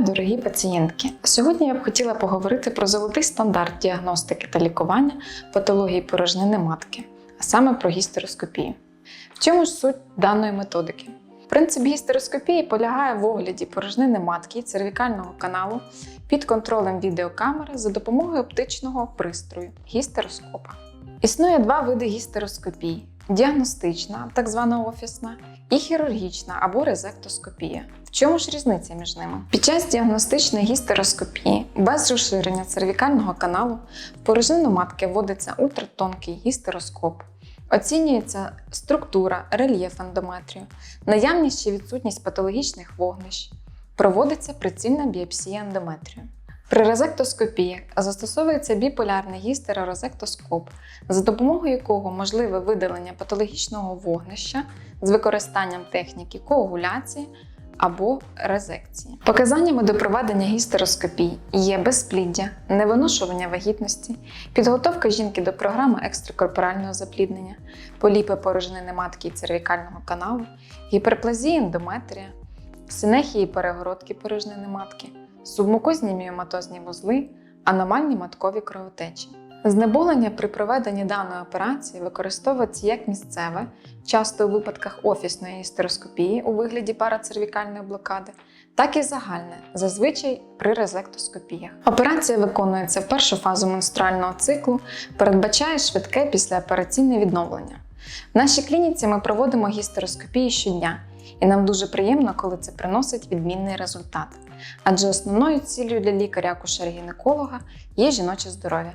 дорогі пацієнтки! Сьогодні я б хотіла поговорити про золотий стандарт діагностики та лікування патології порожнини матки, а саме про гістероскопію. В чому ж суть даної методики? Принцип гістероскопії полягає в огляді порожнини матки і цервікального каналу під контролем відеокамери за допомогою оптичного пристрою гістероскопа. Існує два види гістероскопії: діагностична, так звана офісна, і хірургічна або резектоскопія. В чому ж різниця між ними? Під час діагностичної гістероскопії без розширення цервікального каналу в порожнину матки вводиться ультратонкий гістероскоп. Оцінюється структура, рельєф ендометрію, наявність чи відсутність патологічних вогнищ. Проводиться прицільна біопсія ендометрію. При резектоскопії застосовується біполярний гістерорезектоскоп, за допомогою якого можливе видалення патологічного вогнища з використанням техніки коагуляції або резекції. Показаннями до проведення гістероскопій є безпліддя, невиношування вагітності, підготовка жінки до програми екстракорпорального запліднення, поліпи порожнини матки і цервікального каналу, гіперплазія ендометрія, синехії перегородки порожнини матки, субмукозні міоматозні вузли, аномальні маткові кровотечі. Знеболення при проведенні даної операції використовується як місцеве, часто у випадках офісної гістероскопії у вигляді парацервікальної блокади, так і загальне, зазвичай при резектоскопіях. Операція виконується в першу фазу менструального циклу, передбачає швидке післяопераційне відновлення. В нашій клініці ми проводимо гістероскопії щодня, і нам дуже приємно, коли це приносить відмінний результат. Адже основною цілею для лікаря-акушера-гінеколога є жіноче здоров'я.